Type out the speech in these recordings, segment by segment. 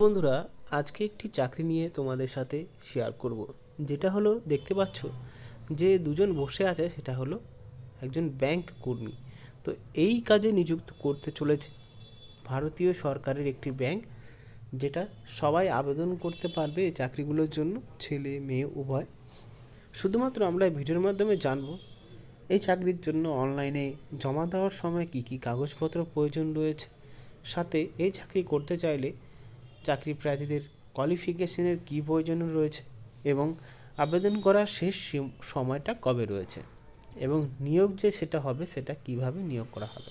বন্ধুরা, আজকে একটি চাকরি নিয়ে তোমাদের সাথে শেয়ার করব। যেটা হলো, দেখতে পাচ্ছ যে দুজন বসে আছে, সেটা হলো একজন ব্যাংক কর্মী। তো এই কাজে নিযুক্ত করতে চলেছে ভারতীয় সরকারের একটি ব্যাংক যেটা সবাই আবেদন করতে পারবে এই চাকরিগুলোর জন্য, ছেলে, মেয়ে, উভয়। শুধুমাত্র আমরা ভিডিওর মাধ্যমে জানব, এই চাকরির জন্য অনলাইনে জমা দেওয়ার সময় কী কী কাগজপত্র প্রয়োজন রয়েছে? সাথে এই চাকরি করতে চাইলে চাকরি প্রার্থীদের কোয়ালিফিকেশনের কী প্রয়োজন রয়েছে এবং আবেদন করার শেষ সময়টা কবে রয়েছে এবং নিয়োগ যে সেটা হবে সেটা কীভাবে নিয়োগ করা হবে?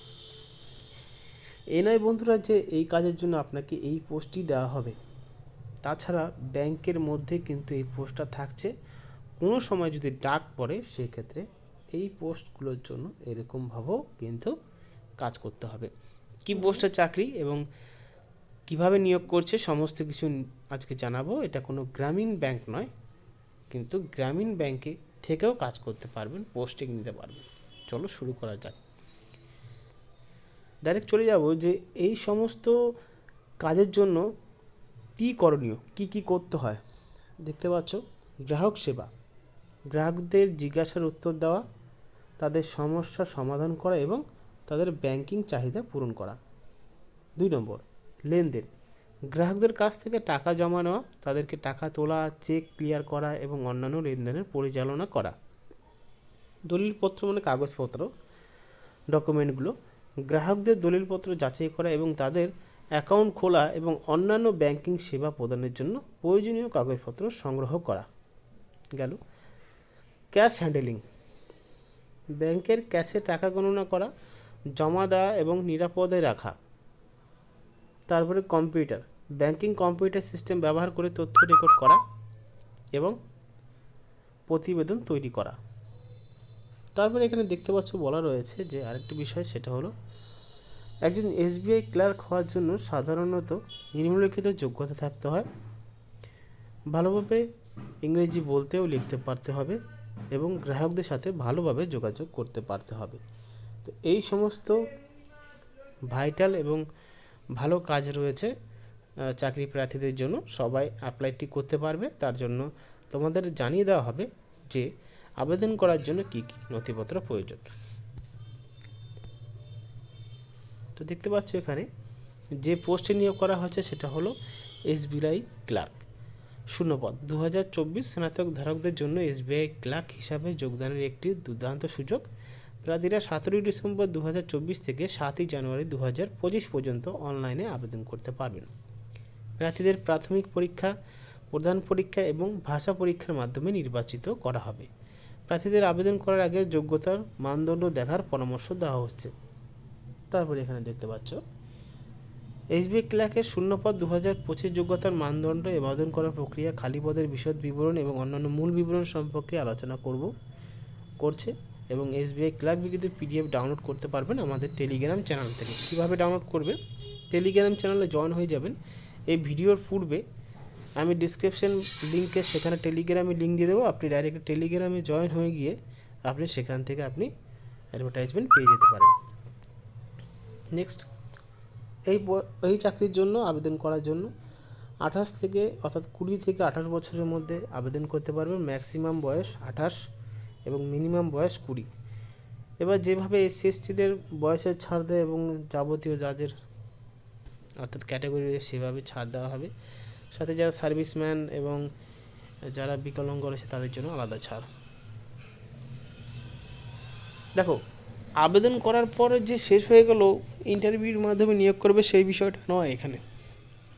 এ নয় বন্ধুরা যে এই কাজের জন্য আপনাকে এই পোস্টটি দেওয়া হবে। তাছাড়া ব্যাংকের মধ্যে কিন্তু এই পোস্টটা থাকছে। কোনো সময় যদি ডাক পড়ে সেক্ষেত্রে এই পোস্টগুলোর জন্য এরকমভাবেও কিন্তু কাজ করতে হবে। কি পোস্টের চাকরি এবং কীভাবে নিয়োগ করছে সমস্ত কিছু আজকে জানাব। এটা কোনো গ্রামীণ ব্যাংক নয়, কিন্তু গ্রামীণ ব্যাংকে থেকেও কাজ করতে পারবেন, পোস্টিং নিতে পারবেন। চলো শুরু করা যাক। ডাইরেক্ট চলে যাব যে এই সমস্ত কাজের জন্য কী করণীয়, কি কি করতে হয়। দেখতে পাচ্ছ, গ্রাহক সেবা। গ্রাহকদের জিজ্ঞাসার উত্তর দেওয়া, তাদের সমস্যার সমাধান করা এবং তাদের ব্যাংকিং চাহিদা পূরণ করা। দুই নম্বর লেনদেন। গ্রাহকদের কাছ থেকে টাকা জমা নেওয়া, তাদেরকে টাকা তোলা চেক ক্লিয়ার করা এবং অন্যান্য লেনদেনের পরিচালনা করা। দলিলপত্র মানে কাগজপত্র ডকুমেন্টগুলো গ্রাহকদের দলিলপত্র যাচাই করা এবং তাদের অ্যাকাউন্ট খোলা এবং অন্যান্য ব্যাংকিং সেবা প্রদানের জন্য প্রয়োজনীয় কাগজপত্র সংগ্রহ করা। গেল। ক্যাশ হ্যান্ডেলিং ব্যাংকের ক্যাশে টাকা গণনা করা, জমা দেওয়া এবং নিরাপদে রাখা। তারপরে কম্পিউটার। ব্যাংকিং কম্পিউটার সিস্টেম ব্যবহার করে তথ্য রেকর্ড করা এবং প্রতিবেদন তৈরি করা। তারপরে এখানে দেখতে পাচ্ছ বলা রয়েছে যে আরেকটি বিষয়, সেটা হলো একজন এসবিআই ক্লার্ক হওয়ার জন্য সাধারণত নিম্নলিখিত যোগ্যতা থাকতে হয়। ভালোভাবে ইংরেজি বলতেও লিখতে পারতে হবে এবং গ্রাহকদের সাথে ভালোভাবে যোগাযোগ করতে পারতে হবে। তো এই সমস্ত ভাইটাল এবং ভালো কাজ রয়েছে চাকরি প্রার্থীদের জন্য। সবাই অ্যাপ্লাইটি করতে পারবে। তার জন্য তোমাদের জানিয়ে দেওয়া হবে যে আবেদন করার জন্য কী কী নথিপত্র প্রয়োজন। তো দেখতে পাচ্ছ এখানে যে পোস্টে নিয়োগ করা হয়েছে সেটা হলো এসবিআই ক্লার্ক। শূন্যপদ দু হাজার চব্বিশ স্নাতক ধারকদের জন্য এসবিআই ক্লার্ক হিসাবে যোগদানের একটি দুর্দান্ত সুযোগ। প্রার্থীরা সতেরোই ডিসেম্বর দু হাজার চব্বিশ থেকে সাতই জানুয়ারি দু হাজার পঁচিশ পর্যন্ত অনলাইনে আবেদন করতে পারবেন। প্রার্থীদের প্রাথমিক পরীক্ষা, প্রধান পরীক্ষা এবং ভাষা পরীক্ষার মাধ্যমে নির্বাচিত করা হবে। প্রার্থীদের আবেদন করার আগে যোগ্যতার মানদণ্ড দেখার পরামর্শ দেওয়া হচ্ছে। তারপরে এখানে দেখতে পাচ্ছ এসবিআই ক্লার্কের শূন্যপদ দু হাজার পঁচিশ যোগ্যতার মানদণ্ড এবং আবেদন করার প্রক্রিয়া খালি পদের বিশদ বিবরণ এবং অন্যান্য মূল বিবরণ সম্পর্কে আলোচনা করব, করছে। এবং এসবিআই ক্লার্ক বিজ্ঞপ্তি পিডিএফ ডাউনলোড করতে পারবেন আমাদের টেলিগ্রাম চ্যানেল থেকে। কীভাবে ডাউনলোড করবে? টেলিগ্রাম চ্যানেলে জয়েন হয়ে যাবেন। এই ভিডিওর পূর্বে আমি ডিসক্রিপশন লিঙ্কে সেখানে টেলিগ্রামে লিঙ্ক দিয়ে দেবো। আপনি ডাইরেক্ট টেলিগ্রামে জয়েন হয়ে গিয়ে আপনি সেখান থেকে আপনি অ্যাডভার্টাইজমেন্ট পেয়ে যেতে পারেন। নেক্সট এই এই চাকরির জন্য আবেদন করার জন্য আঠাশ থেকে, অর্থাৎ কুড়ি থেকে আঠাশ বছরের মধ্যে আবেদন করতে পারবেন। ম্যাক্সিমাম বয়স আঠাশ। এবং মিনিমাম বয়স কুড়ি। এবার যেভাবে এসসি এসটিদের বয়সের ছাড় দেয় এবং যাবতীয় যাদের অর্থাৎ ক্যাটাগরি রয়েছে, সেভাবে ছাড় দেওয়া হবে। সাথে যারা সার্ভিসম্যান এবং যারা বিকলাঙ্গ রয়েছে, তাদের জন্য আলাদা ছাড়। দেখো, আবেদন করার পরে যে শেষ হয়ে গেল ইন্টারভিউর মাধ্যমে নিয়োগ করবে সেই বিষয়টা নয় এখানে।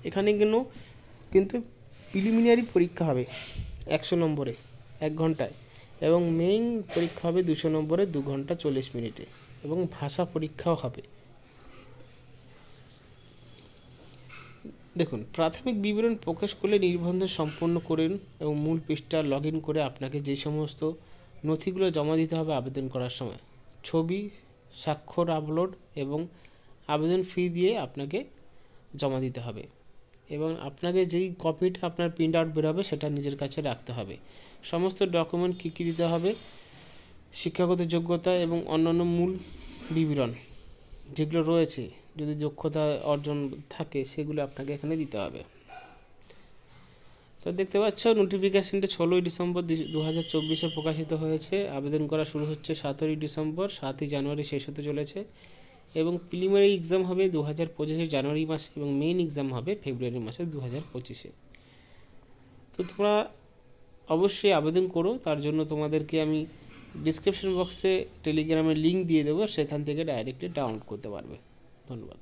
এখানে কিন্তু কিন্তু প্রিলিমিনারি পরীক্ষা হবে, একশো নম্বরে, এক ঘন্টায়। এবং মেইন পরীক্ষা হবে দুশো নম্বরে দু ঘণ্টা চল্লিশ মিনিটে এবং ভাষা পরীক্ষাও হবে। দেখুন, প্রাথমিক বিবরণ প্রকাশ করলে নির্বন্ধ সম্পন্ন করুন এবং মূল পৃষ্ঠা লগ ইন করে আপনাকে যে সমস্ত নথিগুলো জমা দিতে হবে আবেদন করার সময়, ছবি, স্বাক্ষর আপলোড এবং আবেদন ফি দিয়ে আপনাকে জমা দিতে হবে। এবং আপনাকে যেই কপিটা আপনার প্রিন্ট আউট বেরোবে সেটা নিজের কাছে রাখতে হবে। সমস্ত ডকুমেন্ট কী কী দিতে হবে? শিক্ষাগত যোগ্যতা এবং অন্যান্য মূল বিবরণ যেগুলো রয়েছে, যদি দক্ষতা অর্জন থাকে সেগুলো আপনাকে এখানে দিতে হবে। তো দেখতে পাচ্ছ নোটিফিকেশনটা ষোলোই ডিসেম্বর দু হাজার চব্বিশে প্রকাশিত হয়েছে। আবেদন করা শুরু হচ্ছে সতেরোই ডিসেম্বর, সাতই জানুয়ারি শেষ হতে চলেছে। এবং প্রিলিমিনারি এক্সাম হবে দু হাজার পঁচিশে জানুয়ারি মাসে এবং মেইন এক্সাম হবে ফেব্রুয়ারি মাসে দু হাজার পঁচিশে। তো তোমরা অবশ্যই আবেদন করো, তার জন্য তোমাদেরকে আমি ডিসক্রিপশন বক্সে টেলিগ্রামের লিঙ্ক দিয়ে দেবো, সেখান থেকে ডাইরেক্টলি ডাউনলোড করতে পারবে। ধন্যবাদ।